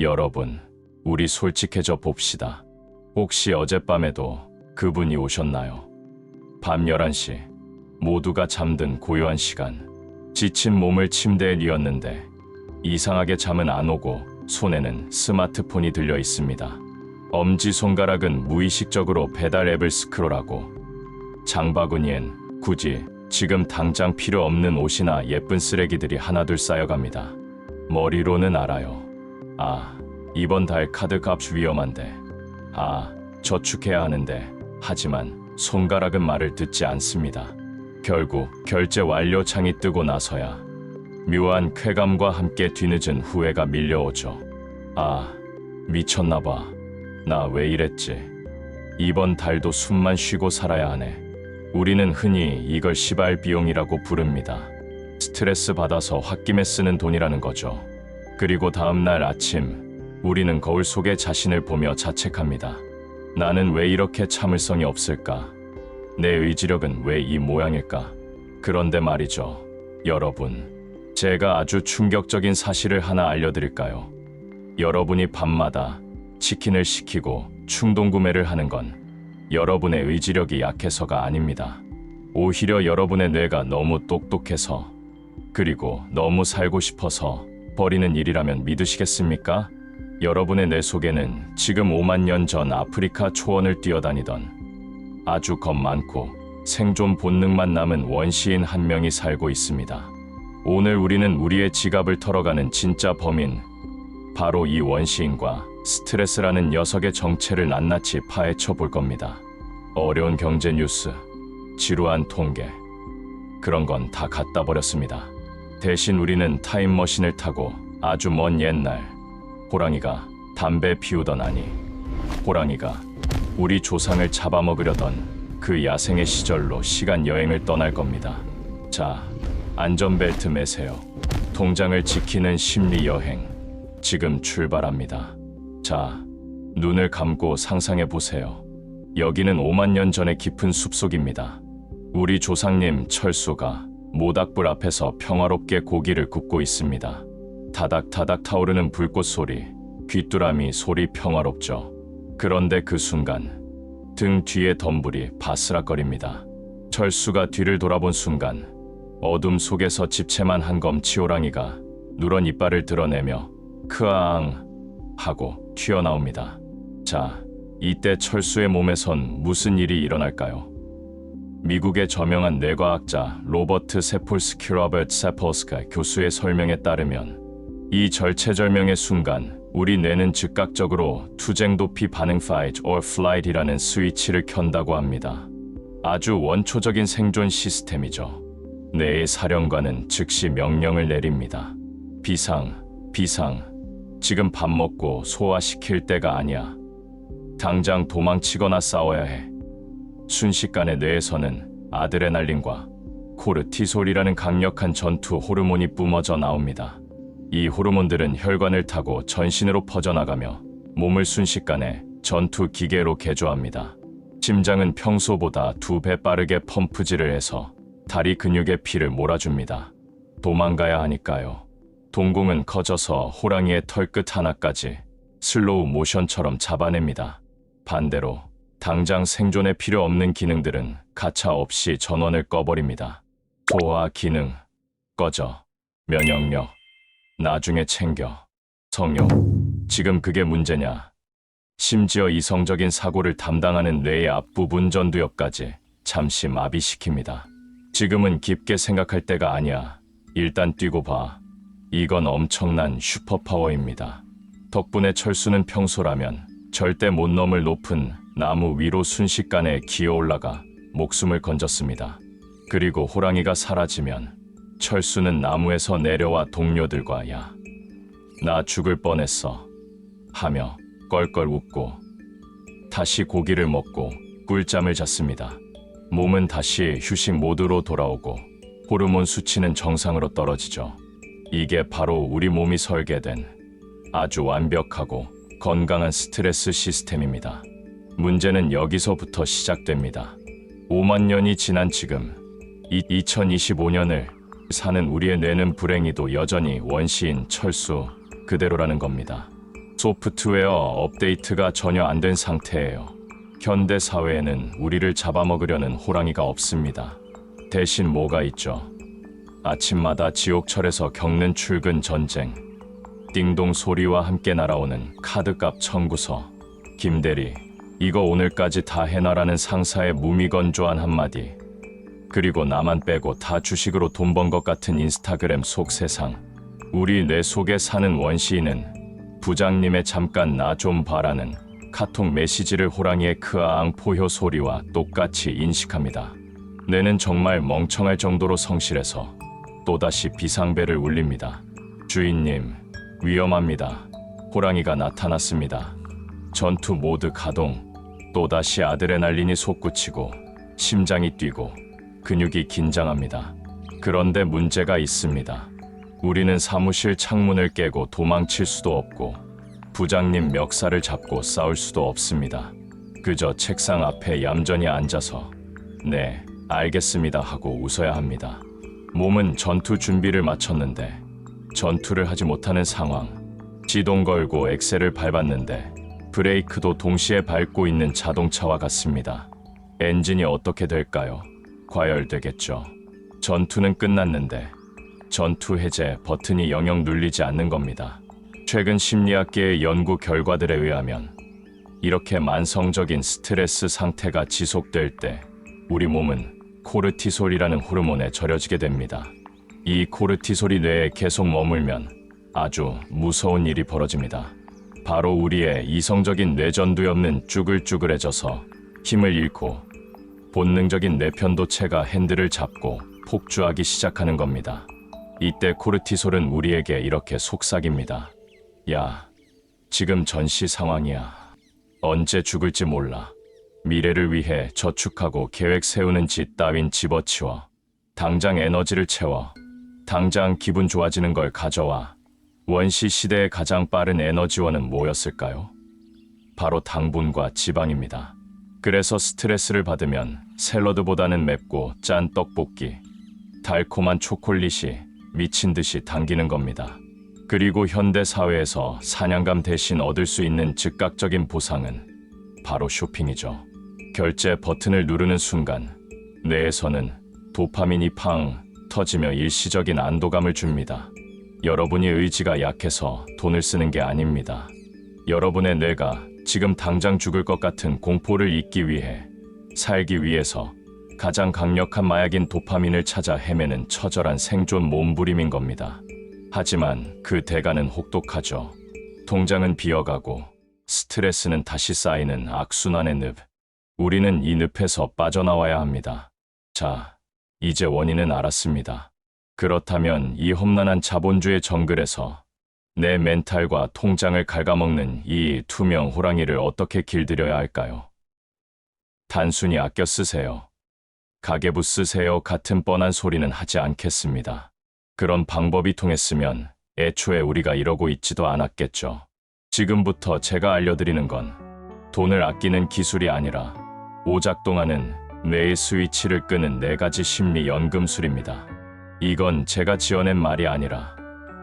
여러분, 우리 솔직해져 봅시다. 혹시 어젯밤에도 그분이 오셨나요? 밤 11시, 모두가 잠든 고요한 시간. 지친 몸을 침대에 뉘었는데 이상하게 잠은 안 오고 손에는 스마트폰이 들려 있습니다. 엄지 손가락은 무의식적으로 배달 앱을 스크롤하고 장바구니엔 굳이 지금 당장 필요 없는 옷이나 예쁜 쓰레기들이 하나둘 쌓여갑니다. 머리로는 알아요. 아, 이번 달 카드 값 위험한데. 아, 저축해야 하는데. 하지만 손가락은 말을 듣지 않습니다. 결국 결제 완료 창이 뜨고 나서야 묘한 쾌감과 함께 뒤늦은 후회가 밀려오죠. 아, 미쳤나 봐. 나 왜 이랬지? 이번 달도 숨만 쉬고 살아야 하네. 우리는 흔히 이걸 시발 비용이라고 부릅니다. 스트레스 받아서 홧김에 쓰는 돈이라는 거죠. 그리고 다음 날 아침, 우리는 거울 속에 자신을 보며 자책합니다. 나는 왜 이렇게 참을성이 없을까? 내 의지력은 왜 이 모양일까? 그런데 말이죠. 여러분, 제가 아주 충격적인 사실을 하나 알려드릴까요? 여러분이 밤마다 치킨을 시키고 충동 구매를 하는 건 여러분의 의지력이 약해서가 아닙니다. 오히려 여러분의 뇌가 너무 똑똑해서 그리고 너무 살고 싶어서 버리는 일이라면 믿으시겠습니까? 여러분의 뇌 속에는 지금 5만 년 전 아프리카 초원을 뛰어다니던 아주 겁 많고 생존 본능만 남은 원시인 한 명이 살고 있습니다. 오늘 우리는 우리의 지갑을 털어가는 진짜 범인, 바로 이 원시인과 스트레스라는 녀석의 정체를 낱낱이 파헤쳐 볼 겁니다. 어려운 경제 뉴스, 지루한 통계, 그런 건 다 갖다 버렸습니다. 대신 우리는 타임머신을 타고 아주 먼 옛날 호랑이가 담배 피우던 아니 호랑이가 우리 조상을 잡아먹으려던 그 야생의 시절로 시간 여행을 떠날 겁니다. 자, 안전벨트 매세요. 통장을 지키는 심리 여행 지금 출발합니다. 자, 눈을 감고 상상해 보세요. 여기는 5만 년 전의 깊은 숲속입니다. 우리 조상님 철수가 모닥불 앞에서 평화롭게 고기를 굽고 있습니다. 타닥타닥 타오르는 불꽃 소리, 귀뚜라미 소리 평화롭죠. 그런데 그 순간 등 뒤에 덤불이 바스락거립니다. 철수가 뒤를 돌아본 순간 어둠 속에서 집채만 한 검치 호랑이가 누런 이빨을 드러내며 크앙 하고 튀어나옵니다. 자, 이때 철수의 몸에선 무슨 일이 일어날까요? 미국의 저명한 뇌과학자 로버트 세폴스키 로버트 세폴스카 교수의 설명에 따르면 이 절체절명의 순간 우리 뇌는 즉각적으로 투쟁 도피 반응 fight or flight이라는 스위치를 켠다고 합니다. 아주 원초적인 생존 시스템이죠. 뇌의 사령관은 즉시 명령을 내립니다. 비상, 비상. 지금 밥 먹고 소화시킬 때가 아니야. 당장 도망치거나 싸워야 해. 순식간에 뇌에서는 아드레날린과 코르티솔이라는 강력한 전투 호르몬이 뿜어져 나옵니다. 이 호르몬들은 혈관을 타고 전신으로 퍼져나가며 몸을 순식간에 전투 기계로 개조합니다. 심장은 평소보다 두 배 빠르게 펌프질을 해서 다리 근육에 피를 몰아줍니다. 도망가야 하니까요. 동공은 커져서 호랑이의 털끝 하나까지 슬로우 모션처럼 잡아냅니다. 반대로 당장 생존에 필요 없는 기능들은 가차 없이 전원을 꺼버립니다. 소화 기능 꺼져 면역력 나중에 챙겨 성욕 지금 그게 문제냐 심지어 이성적인 사고를 담당하는 뇌의 앞부분 전두엽까지 잠시 마비시킵니다. 지금은 깊게 생각할 때가 아니야. 일단 뛰고 봐. 이건 엄청난 슈퍼파워입니다. 덕분에 철수는 평소라면 절대 못 넘을 높은 나무 위로 순식간에 기어 올라가 목숨을 건졌습니다. 그리고 호랑이가 사라지면 철수는 나무에서 내려와 동료들과 야, 나 죽을 뻔했어. 하며 껄껄 웃고 다시 고기를 먹고 꿀잠을 잤습니다. 몸은 다시 휴식 모드로 돌아오고 호르몬 수치는 정상으로 떨어지죠. 이게 바로 우리 몸이 설계된 아주 완벽하고 건강한 스트레스 시스템입니다. 문제는 여기서부터 시작됩니다. 5만 년이 지난 지금, 이 2025년을 사는 우리의 뇌는 불행히도 여전히 원시인 철수 그대로라는 겁니다. 소프트웨어 업데이트가 전혀 안 된 상태예요. 현대 사회에는 우리를 잡아먹으려는 호랑이가 없습니다. 대신 뭐가 있죠? 아침마다 지옥철에서 겪는 출근 전쟁, 띵동 소리와 함께 날아오는 카드값 청구서, 김대리, 이거 오늘까지 다 해놔라는 상사의 무미건조한 한마디, 그리고 나만 빼고 다 주식으로 돈 번 것 같은 인스타그램 속 세상. 우리 뇌 속에 사는 원시인은 부장님의 잠깐 나 좀 봐라는 카톡 메시지를 호랑이의 크아앙 포효 소리와 똑같이 인식합니다. 뇌는 정말 멍청할 정도로 성실해서 또다시 비상벨을 울립니다. 주인님, 위험합니다. 호랑이가 나타났습니다. 전투 모드 가동. 또다시 아드레날린이 솟구치고 심장이 뛰고 근육이 긴장합니다. 그런데 문제가 있습니다. 우리는 사무실 창문을 깨고 도망칠 수도 없고 부장님 멱살을 잡고 싸울 수도 없습니다. 그저 책상 앞에 얌전히 앉아서 네, 알겠습니다 하고 웃어야 합니다. 몸은 전투 준비를 마쳤는데 전투를 하지 못하는 상황. 시동 걸고 엑셀을 밟았는데 브레이크도 동시에 밟고 있는 자동차와 같습니다. 엔진이 어떻게 될까요? 과열되겠죠. 전투는 끝났는데 전투 해제 버튼이 영영 눌리지 않는 겁니다. 최근 심리학계의 연구 결과들에 의하면 이렇게 만성적인 스트레스 상태가 지속될 때 우리 몸은 코르티솔이라는 호르몬에 절여지게 됩니다. 이 코르티솔이 뇌에 계속 머물면 아주 무서운 일이 벌어집니다. 바로 우리의 이성적인 뇌전두에 없는 쭈글쭈글해져서 힘을 잃고 본능적인 뇌편도체가 핸들을 잡고 폭주하기 시작하는 겁니다. 이때 코르티솔은 우리에게 이렇게 속삭입니다. 야, 지금 전시 상황이야. 언제 죽을지 몰라. 미래를 위해 저축하고 계획 세우는 짓 따윈 집어치워. 당장 에너지를 채워. 당장 기분 좋아지는 걸 가져와. 원시 시대의 가장 빠른 에너지원은 뭐였을까요? 바로 당분과 지방입니다. 그래서 스트레스를 받으면 샐러드보다는 맵고 짠 떡볶이, 달콤한 초콜릿이 미친 듯이 당기는 겁니다. 그리고 현대 사회에서 사냥감 대신 얻을 수 있는 즉각적인 보상은 바로 쇼핑이죠. 결제 버튼을 누르는 순간 뇌에서는 도파민이 팡 터지며 일시적인 안도감을 줍니다. 여러분이 의지가 약해서 돈을 쓰는 게 아닙니다. 여러분의 뇌가 지금 당장 죽을 것 같은 공포를 잊기 위해 살기 위해서 가장 강력한 마약인 도파민을 찾아 헤매는 처절한 생존 몸부림인 겁니다. 하지만 그 대가는 혹독하죠. 통장은 비어가고 스트레스는 다시 쌓이는 악순환의 늪. 우리는 이 늪에서 빠져나와야 합니다. 자, 이제 원인은 알았습니다. 그렇다면 이 험난한 자본주의 정글에서 내 멘탈과 통장을 갉아먹는 이 투명 호랑이를 어떻게 길들여야 할까요? 단순히 아껴 쓰세요. 가계부 쓰세요 같은 뻔한 소리는 하지 않겠습니다. 그런 방법이 통했으면 애초에 우리가 이러고 있지도 않았겠죠. 지금부터 제가 알려드리는 건 돈을 아끼는 기술이 아니라 오작동하는 뇌의 스위치를 끄는 네 가지 심리 연금술입니다. 이건 제가 지어낸 말이 아니라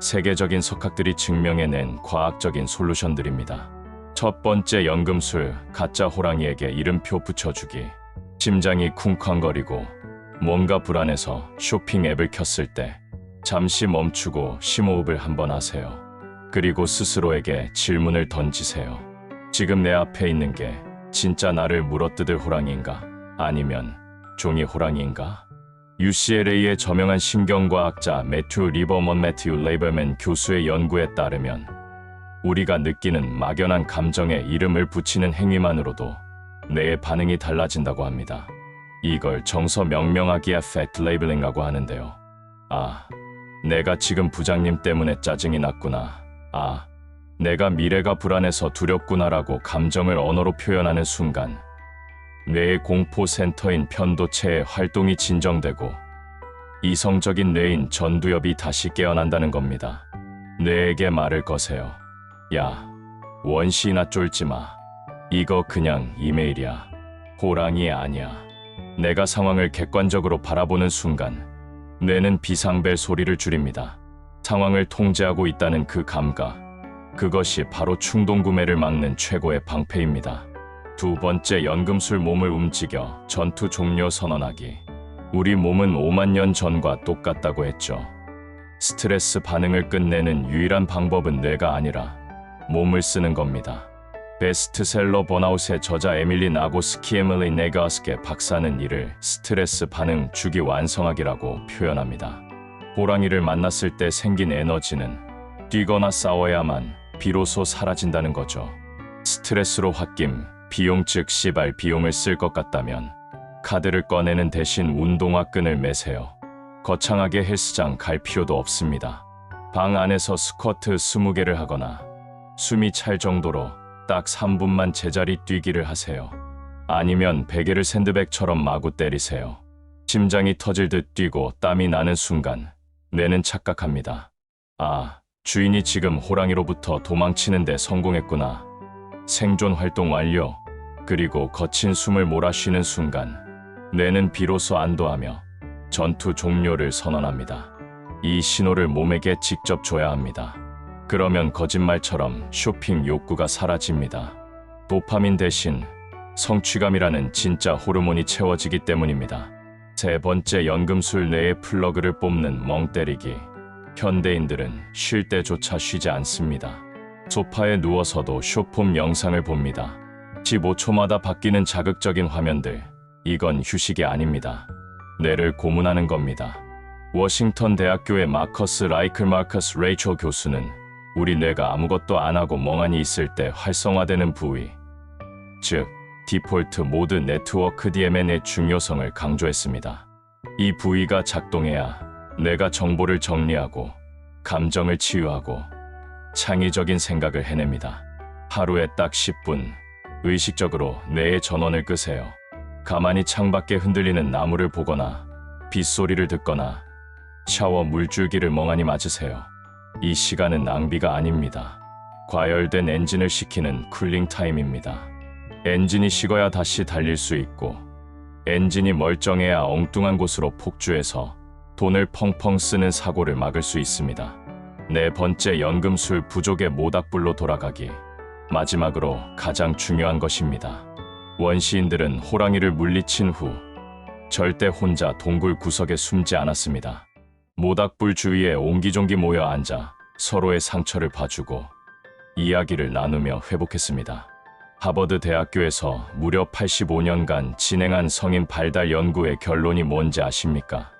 세계적인 석학들이 증명해낸 과학적인 솔루션들입니다. 첫 번째 연금술 가짜 호랑이에게 이름표 붙여주기. 심장이 쿵쾅거리고 뭔가 불안해서 쇼핑 앱을 켰을 때 잠시 멈추고 심호흡을 한번 하세요. 그리고 스스로에게 질문을 던지세요. 지금 내 앞에 있는 게 진짜 나를 물어뜯을 호랑이인가? 아니면 종이 호랑이인가? UCLA의 저명한 신경과학자 매튜 리버먼 매튜 레이버맨 교수의 연구에 따르면 우리가 느끼는 막연한 감정에 이름을 붙이는 행위만으로도 뇌의 반응이 달라진다고 합니다. 이걸 정서 명명하기에 팩트 레이블링이라고 하는데요. 아, 내가 지금 부장님 때문에 짜증이 났구나. 아, 내가 미래가 불안해서 두렵구나라고 감정을 언어로 표현하는 순간 뇌의 공포 센터인 편도체의 활동이 진정되고 이성적인 뇌인 전두엽이 다시 깨어난다는 겁니다. 뇌에게 말을 거세요. 야, 원시나 쫄지 마. 이거 그냥 이메일이야. 호랑이 아니야. 내가 상황을 객관적으로 바라보는 순간 뇌는 비상벨 소리를 줄입니다. 상황을 통제하고 있다는 그 감각. 그것이 바로 충동 구매를 막는 최고의 방패입니다. 두 번째 연금술 몸을 움직여 전투 종료 선언하기. 우리 몸은 5만 년 전과 똑같다고 했죠. 스트레스 반응을 끝내는 유일한 방법은 뇌가 아니라 몸을 쓰는 겁니다. 베스트셀러 번아웃의 저자 에밀리 나고스키 에밀리 네가스케 박사는 이를 스트레스 반응 주기 완성하기라고 표현합니다. 호랑이를 만났을 때 생긴 에너지는 뛰거나 싸워야만 비로소 사라진다는 거죠. 스트레스로 홧김, 비용 즉 시발 비용을 쓸 것 같다면 카드를 꺼내는 대신 운동화 끈을 매세요. 거창하게 헬스장 갈 필요도 없습니다. 방 안에서 스쿼트 20개를 하거나 숨이 찰 정도로 딱 3분만 제자리 뛰기를 하세요. 아니면 베개를 샌드백처럼 마구 때리세요. 심장이 터질 듯 뛰고 땀이 나는 순간 뇌는 착각합니다. 아, 주인이 지금 호랑이로부터 도망치는데 성공했구나. 생존 활동 완료. 그리고 거친 숨을 몰아쉬는 순간 뇌는 비로소 안도하며 전투 종료를 선언합니다. 이 신호를 몸에게 직접 줘야 합니다. 그러면 거짓말처럼 쇼핑 욕구가 사라집니다. 도파민 대신 성취감이라는 진짜 호르몬이 채워지기 때문입니다. 세 번째 연금술 뇌의 플러그를 뽑는 멍 때리기. 현대인들은 쉴 때조차 쉬지 않습니다. 소파에 누워서도 쇼폼 영상을 봅니다. 15초마다 바뀌는 자극적인 화면들. 이건 휴식이 아닙니다. 뇌를 고문하는 겁니다. 워싱턴 대학교의 마커스 라이클 마커스 레이첼 교수는 우리 뇌가 아무것도 안 하고 멍하니 있을 때 활성화되는 부위, 즉 디폴트 모드 네트워크 DMN의 중요성을 강조했습니다. 이 부위가 작동해야 뇌가 정보를 정리하고 감정을 치유하고 창의적인 생각을 해냅니다. 하루에 딱 10분 의식적으로 뇌의 전원을 끄세요. 가만히 창밖에 흔들리는 나무를 보거나 빗소리를 듣거나 샤워 물줄기를 멍하니 맞으세요. 이 시간은 낭비가 아닙니다. 과열된 엔진을 식히는 쿨링 타임입니다. 엔진이 식어야 다시 달릴 수 있고 엔진이 멀쩡해야 엉뚱한 곳으로 폭주해서 돈을 펑펑 쓰는 사고를 막을 수 있습니다. 네 번째 연금술 부족의 모닥불로 돌아가기. 마지막으로 가장 중요한 것입니다. 원시인들은 호랑이를 물리친 후 절대 혼자 동굴 구석에 숨지 않았습니다. 모닥불 주위에 옹기종기 모여 앉아 서로의 상처를 봐주고 이야기를 나누며 회복했습니다. 하버드 대학교에서 무려 85년간 진행한 성인 발달 연구의 결론이 뭔지 아십니까?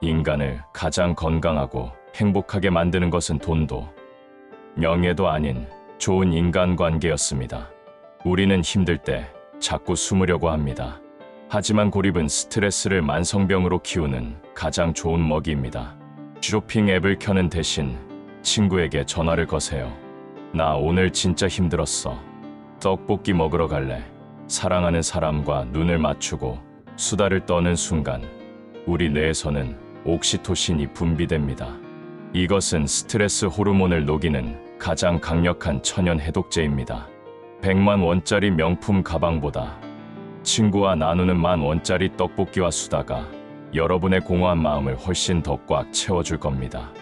인간을 가장 건강하고 행복하게 만드는 것은 돈도 명예도 아닌 좋은 인간관계였습니다. 우리는 힘들 때 자꾸 숨으려고 합니다. 하지만 고립은 스트레스를 만성병으로 키우는 가장 좋은 먹이입니다. 쇼핑 앱을 켜는 대신 친구에게 전화를 거세요. 나 오늘 진짜 힘들었어. 떡볶이 먹으러 갈래. 사랑하는 사람과 눈을 맞추고 수다를 떠는 순간 우리 뇌에서는 옥시토신이 분비됩니다. 이것은 스트레스 호르몬을 녹이는 가장 강력한 천연 해독제입니다. 100만 원짜리 명품 가방보다 친구와 나누는 만 원짜리 떡볶이와 수다가 여러분의 공허한 마음을 훨씬 더 꽉 채워줄 겁니다.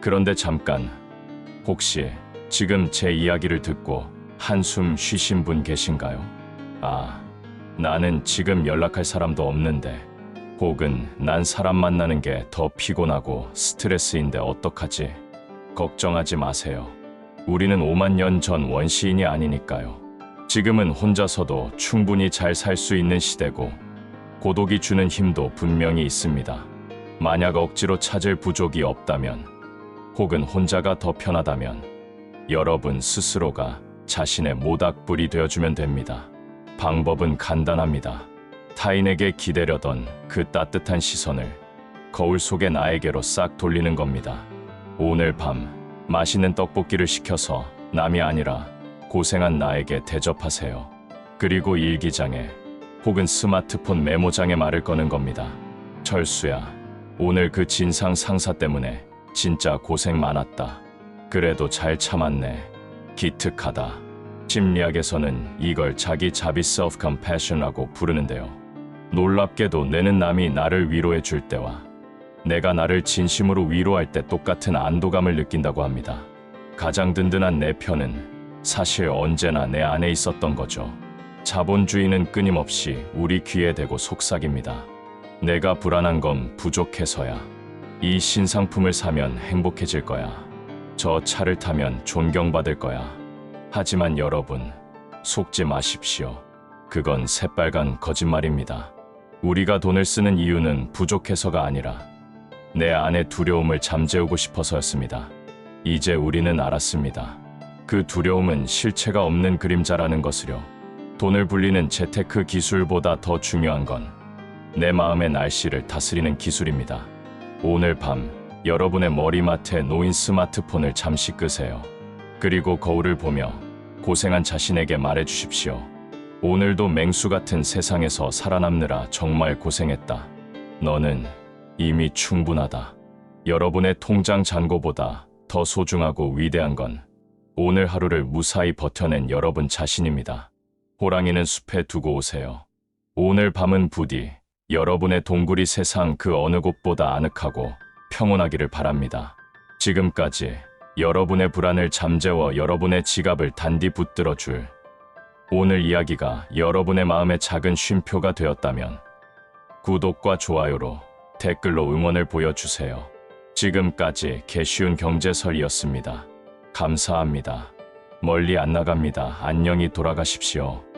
그런데 잠깐, 혹시 지금 제 이야기를 듣고 한숨 쉬신 분 계신가요? 아, 나는 지금 연락할 사람도 없는데, 혹은 난 사람 만나는 게 더 피곤하고 스트레스인데 어떡하지? 걱정하지 마세요. 우리는 5만 년 전 원시인이 아니니까요. 지금은 혼자서도 충분히 잘 살 수 있는 시대고 고독이 주는 힘도 분명히 있습니다. 만약 억지로 찾을 부족이 없다면 혹은 혼자가 더 편하다면 여러분 스스로가 자신의 모닥불이 되어주면 됩니다. 방법은 간단합니다. 타인에게 기대려던 그 따뜻한 시선을 거울 속의 나에게로 싹 돌리는 겁니다. 오늘 밤 맛있는 떡볶이를 시켜서 남이 아니라 고생한 나에게 대접하세요. 그리고 일기장에 혹은 스마트폰 메모장에 말을 거는 겁니다. 철수야, 오늘 그 진상 상사 때문에 진짜 고생 많았다. 그래도 잘 참았네. 기특하다. 심리학에서는 이걸 자기 자비 self compassion이라고 부르는데요. 놀랍게도 내는 남이 나를 위로해 줄 때와 내가 나를 진심으로 위로할 때 똑같은 안도감을 느낀다고 합니다. 가장 든든한 내 편은 사실 언제나 내 안에 있었던 거죠. 자본주의는 끊임없이 우리 귀에 대고 속삭입니다. 내가 불안한 건 부족해서야. 이 신상품을 사면 행복해질 거야. 저 차를 타면 존경받을 거야. 하지만 여러분, 속지 마십시오. 그건 새빨간 거짓말입니다. 우리가 돈을 쓰는 이유는 부족해서가 아니라 내 안의 두려움을 잠재우고 싶어서였습니다. 이제 우리는 알았습니다. 그 두려움은 실체가 없는 그림자라는 것을요. 돈을 불리는 재테크 기술보다 더 중요한 건 내 마음의 날씨를 다스리는 기술입니다. 오늘 밤 여러분의 머리맡에 놓인 스마트폰을 잠시 끄세요. 그리고 거울을 보며 고생한 자신에게 말해 주십시오. 오늘도 맹수 같은 세상에서 살아남느라 정말 고생했다. 너는 이미 충분하다. 여러분의 통장 잔고보다 더 소중하고 위대한 건 오늘 하루를 무사히 버텨낸 여러분 자신입니다. 호랑이는 숲에 두고 오세요. 오늘 밤은 부디 여러분의 동굴이 세상 그 어느 곳보다 아늑하고 평온하기를 바랍니다. 지금까지 여러분의 불안을 잠재워 여러분의 지갑을 단디 붙들어 줄 오늘 이야기가 여러분의 마음의 작은 쉼표가 되었다면 구독과 좋아요로 댓글로 응원을 보여주세요. 지금까지 개쉬운 경제설이었습니다. 감사합니다. 멀리 안 나갑니다. 안녕히 돌아가십시오.